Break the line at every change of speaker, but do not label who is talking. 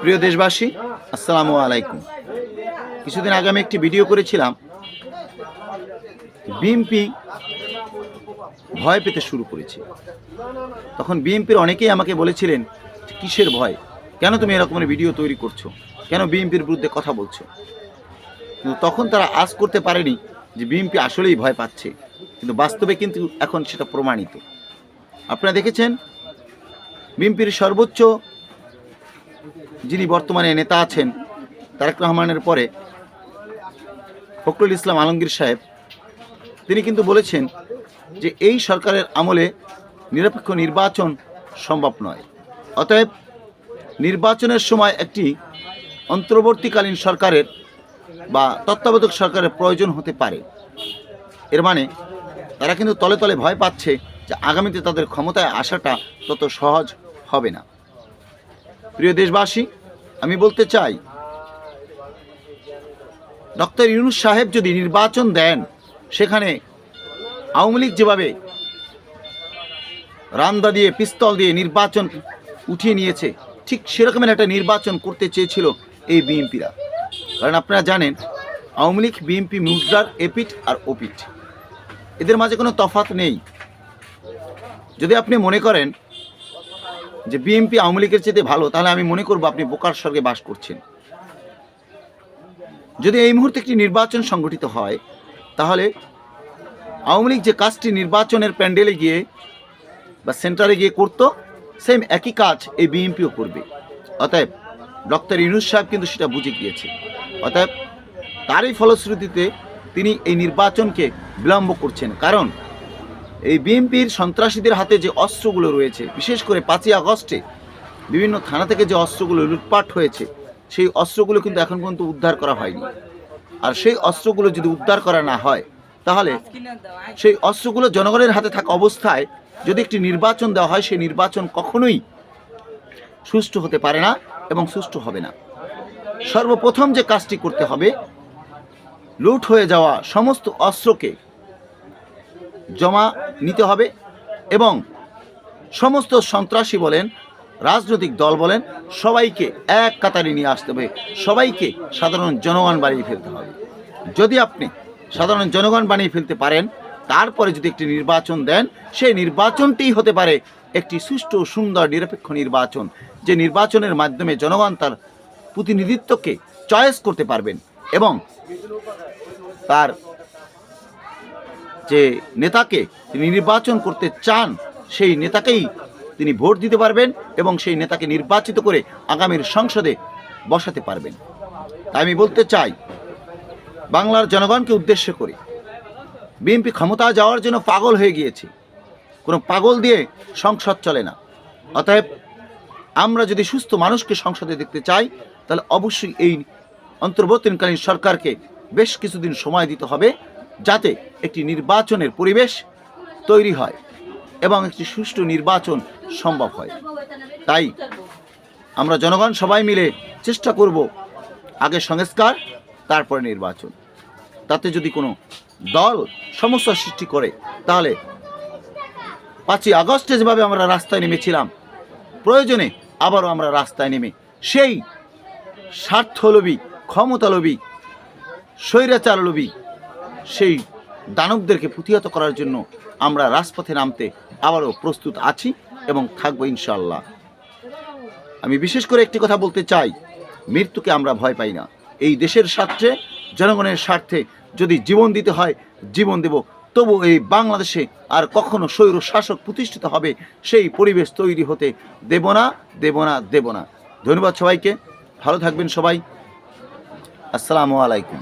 প্রিয় দেশবাসী, আসসালামু আলাইকুম। কিছুদিন আগে আমি একটি ভিডিও করেছিলাম। বিএমপি ভয় পেতে শুরু করেছে। তখন বিএমপির অনেকেই আমাকে বলেছিলেন, কিসের ভয়? কেন তুমি এরকমের ভিডিও তৈরি করছ? কেন বিএমপির বিরুদ্ধে কথা বলছো? কিন্তু তখন তারা আজ করতে পারেনি যে বিএমপি আসলেই ভয় পাচ্ছে। কিন্তু বাস্তবে কিন্তু এখন সেটা প্রমাণিত। আপনারা দেখেছেন, বিএনপির সর্বোচ্চ যিনি বর্তমানে নেতা আছেন, তারেক রহমানের পরে ফখরুল ইসলাম আলমগীর সাহেব, তিনি কিন্তু বলেছেন যে এই সরকারের আমলে নিরপেক্ষ নির্বাচন সম্ভব নয়। অতএব নির্বাচনের সময় একটি অন্তর্বর্তীকালীন সরকারের বা তত্ত্বাবধায়ক সরকারের প্রয়োজন হতে পারে। এর মানে তারা কিন্তু তলে তলে ভয় পাচ্ছে যে আগামীতে তাদের ক্ষমতায় আসাটা তত সহজ হবে না। প্রিয় দেশবাসী আমি বলতে চাই, ডক্টর ইউনুস সাহেব যদি নির্বাচন দেন, সেখানে আওয়ামী লীগ যেভাবে রান্দা দিয়ে, পিস্তল দিয়ে নির্বাচন উঠিয়ে নিয়েছে, ঠিক সেরকমের একটা নির্বাচন করতে চেয়েছিল এই বিএনপিরা। কারণ আপনারা জানেন, আওয়ামী লীগ, বিএনপি মুদ্রার এপিট আর ওপিট। এদের মাঝে কোনো তফাৎ নেই। যদি আপনি মনে করেন যে বিএনপি আওয়ামী লীগের চেয়ে ভালো, তাহলে আমি মনে করব আপনি বোকার স্বর্গে বাস করছেন। যদি এই মুহূর্তে একটি নির্বাচন সংগঠিত হয়, তাহলে আওয়ামী লীগ যে কাজটি নির্বাচনের প্যান্ডেলে গিয়ে বা সেন্টারে গিয়ে করতো, সেম একই কাজ এই বিএনপিও করবে। অতএব ডক্টর ইউনুস সাহেব কিন্তু সেটা বুঝে গিয়েছে। অতএব তারই ফলশ্রুতিতে তিনি এই নির্বাচনকে বিলম্ব করছেন। কারণ এই বিএনপির সন্ত্রাসীদের হাতে যে অস্ত্রগুলো রয়েছে, বিশেষ করে পাঁচই আগস্টে বিভিন্ন থানা থেকে যে অস্ত্রগুলো লুটপাট হয়েছে, সেই অস্ত্রগুলো কিন্তু এখন পর্যন্ত উদ্ধার করা হয়নি। আর সেই অস্ত্রগুলো যদি উদ্ধার করা না হয়, তাহলে সেই অস্ত্রগুলো জনগণের হাতে থাকা অবস্থায় যদি একটি নির্বাচন দেওয়া হয়, সেই নির্বাচন কখনোই সুষ্ঠু হতে পারে না এবং সুষ্ঠু হবে না। সর্বপ্রথম যে কাজটি করতে হবে, লুট হয়ে যাওয়া সমস্ত অস্ত্রকে জমা নিতে হবে এবং সমস্ত সন্ত্রাসী বলেন, রাজনৈতিক দল বলেন, সবাইকে এক কাতারে নিয়ে আসতে হবে। সবাইকে সাধারণ জনগণ বানিয়ে ফেলতে হবে। যদি আপনি সাধারণ জনগণ বানিয়ে ফেলতে পারেন, তারপরে যদি একটি নির্বাচন দেন, সেই নির্বাচনটিই হতে পারে একটি সুষ্ঠু, সুন্দর, নিরপেক্ষ নির্বাচন। যে নির্বাচনের মাধ্যমে জনগণ তার প্রতিনিধিত্বকে চয়েস করতে পারবেন এবং তার যে নেতাকে তিনি নির্বাচন করতে চান, সেই নেতাকেই তিনি ভোট দিতে পারবেন এবং সেই নেতাকে নির্বাচিত করে আগামীর সংসদে বসাতে পারবেন। তাই আমি বলতে চাই, বাংলার জনগণকে উদ্দেশ্য করে, বিএনপি ক্ষমতা যাওয়ার জন্য পাগল হয়ে গিয়েছে। কোনো পাগল দিয়ে সংসদ চলে না। অতএব আমরা যদি সুস্থ মানুষকে সংসদে দেখতে চাই, তাহলে অবশ্যই এই অন্তর্বর্তীকালীন সরকারকে বেশ কিছুদিন সময় দিতে হবে যাতে একটি নির্বাচনের পরিবেশ তৈরি হয় এবং একটি সুষ্ঠু নির্বাচন সম্ভব হয়। তাই আমরা জনগণ সবাই মিলে চেষ্টা করব আগে সংস্কার, তারপরে নির্বাচন। তাতে যদি কোনো দল সমস্যা সৃষ্টি করে, তাহলে পাঁচই আগস্টে যেভাবে আমরা রাস্তায় নেমেছিলাম, প্রয়োজনে আবারও আমরা রাস্তায় নেমে সেই স্বার্থলোভী, ক্ষমতালোভী, স্বৈরাচারলোভী, সেই দানবদেরকে প্রতিহত করার জন্য আমরা রাজপথে নামতে আবারও প্রস্তুত আছি এবং থাকব ইনশাল্লাহ আমি বিশেষ করে একটি কথা বলতে চাই, মৃত্যুকে আমরা ভয় পাই না। এই দেশের স্বার্থে, জনগণের স্বার্থে যদি জীবন দিতে হয়, জীবন দেব। তবু এই বাংলাদেশে আর কখনো স্বৈর শাসক প্রতিষ্ঠিত হবে, সেই পরিবেশ তৈরি হতে দেব না দেব না দেব না। ধন্যবাদ সবাইকে। ভালো থাকবেন সবাই। আসসালামু আলাইকুম।